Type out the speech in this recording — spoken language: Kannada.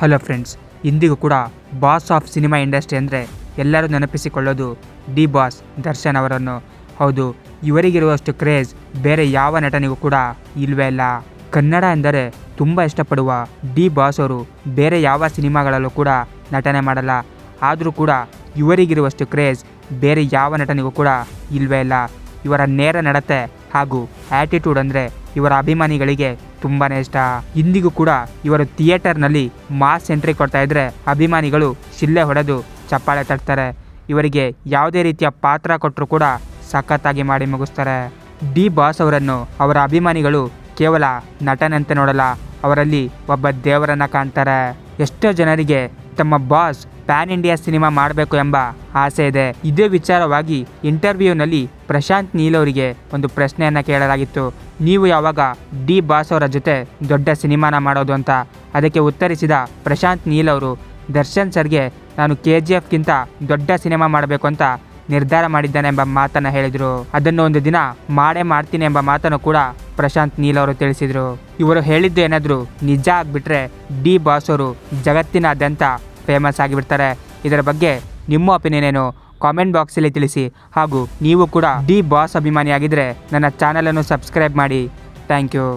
ಹಲೋ ಫ್ರೆಂಡ್ಸ್, ಇಂದಿಗೂ ಕೂಡ ಬಾಸ್ ಆಫ್ ಸಿನಿಮಾ ಇಂಡಸ್ಟ್ರಿ ಅಂದರೆ ಎಲ್ಲರೂ ನೆನಪಿಸಿಕೊಳ್ಳೋದು ಡಿ ಬಾಸ್ ದರ್ಶನ್ ಅವರನ್ನು. ಹೌದು, ಇವರಿಗಿರುವಷ್ಟು ಕ್ರೇಜ್ ಬೇರೆ ಯಾವ ನಟನಿಗೂ ಕೂಡ ಇಲ್ವೇ ಇಲ್ಲ. ಕನ್ನಡ ಎಂದರೆ ತುಂಬ ಇಷ್ಟಪಡುವ ಡಿ ಬಾಸ್ ಅವರು ಬೇರೆ ಯಾವ ಸಿನಿಮಾಗಳಲ್ಲೂ ಕೂಡ ನಟನೆ ಮಾಡಲ್ಲ. ಆದರೂ ಕೂಡ ಇವರಿಗಿರುವಷ್ಟು ಕ್ರೇಜ್ ಬೇರೆ ಯಾವ ನಟನಿಗೂ ಕೂಡ ಇಲ್ವೇ ಇಲ್ಲ. ಇವರ ನೇರ ನಡತೆ ಹಾಗೂ ಆ್ಯಟಿಟ್ಯೂಡ್ ಅಂದರೆ ಇವರ ಅಭಿಮಾನಿಗಳಿಗೆ ತುಂಬಾನೇ ಇಷ್ಟ. ಇಂದಿಗೂ ಕೂಡ ಇವರು ಥಿಯೇಟರ್ನಲ್ಲಿ ಮಾಸ್ ಎಂಟ್ರಿ ಕೊಡ್ತಾ ಇದ್ರೆ ಅಭಿಮಾನಿಗಳು ಶಿಲ್ಲೆ ಹೊಡೆದು ಚಪ್ಪಾಳೆ ತಟ್ತಾರೆ. ಇವರಿಗೆ ಯಾವುದೇ ರೀತಿಯ ಪಾತ್ರ ಕೊಟ್ಟರು ಕೂಡ ಸಖತ್ತಾಗಿ ಮಾಡಿ ಮುಗಿಸ್ತಾರೆ. ಡಿ ಬಾಸ್ ಅವರನ್ನು ಅವರ ಅಭಿಮಾನಿಗಳು ಕೇವಲ ನಟನಂತೆ ನೋಡಲ್ಲ, ಅವರಲ್ಲಿ ಒಬ್ಬ ದೇವರನ್ನ ಕಾಣ್ತಾರೆ. ಎಷ್ಟೋ ಜನರಿಗೆ ತಮ್ಮ ಬಾಸ್ ಪ್ಯಾನ್ ಇಂಡಿಯಾ ಸಿನಿಮಾ ಮಾಡಬೇಕು ಎಂಬ ಆಸೆ ಇದೆ. ಇದೇ ವಿಚಾರವಾಗಿ ಇಂಟರ್ವ್ಯೂನಲ್ಲಿ ಪ್ರಶಾಂತ್ ನೀಲ್ ಅವರಿಗೆ ಒಂದು ಪ್ರಶ್ನೆಯನ್ನು ಕೇಳಲಾಗಿತ್ತು. ನೀವು ಯಾವಾಗ ಡಿ ಬಾಸ್ ಅವರ ಜೊತೆ ದೊಡ್ಡ ಸಿನಿಮಾನ ಮಾಡೋದು ಅಂತ? ಅದಕ್ಕೆ ಉತ್ತರಿಸಿದ ಪ್ರಶಾಂತ್ ನೀಲ್ ಅವರು, ದರ್ಶನ್ ಸರ್ಗೆ ನಾನು ಕೆ ಜಿ ಎಫ್ಗಿಂತ ದೊಡ್ಡ ಸಿನಿಮಾ ಮಾಡಬೇಕು ಅಂತ ನಿರ್ಧಾರ ಮಾಡಿದ್ದಾನೆ ಎಂಬ ಮಾತನ್ನು ಹೇಳಿದರು. ಅದನ್ನು ಒಂದು ದಿನ ಮಾಡೇ ಮಾಡ್ತೀನಿ ಎಂಬ ಮಾತನ್ನು ಕೂಡ ಪ್ರಶಾಂತ್ ನೀಲ್ ಅವರು ತಿಳಿಸಿದರು. ಇವರು ಹೇಳಿದ್ದು ಏನಾದರೂ ನಿಜ ಆಗಿಬಿಟ್ರೆ ಡಿ ಬಾಸ್ ಅವರು ಜಗತ್ತಿನಾದ್ಯಂತ ಫೇಮಸ್ ಆಗಿಬಿಡ್ತಾರೆ. ಇದರ ಬಗ್ಗೆ ನಿಮ್ಮ ಒಪಿನಿಯನ್ ಏನು? ಕಾಮೆಂಟ್ ಬಾಕ್ಸಲ್ಲಿ ತಿಳಿಸಿ. ಹಾಗೂ ನೀವು ಕೂಡ ಡಿ ಬಾಸ್ ಅಭಿಮಾನಿಯಾಗಿದ್ದರೆ ನನ್ನ ಚಾನಲನ್ನು ಸಬ್ಸ್ಕ್ರೈಬ್ ಮಾಡಿ. Thank you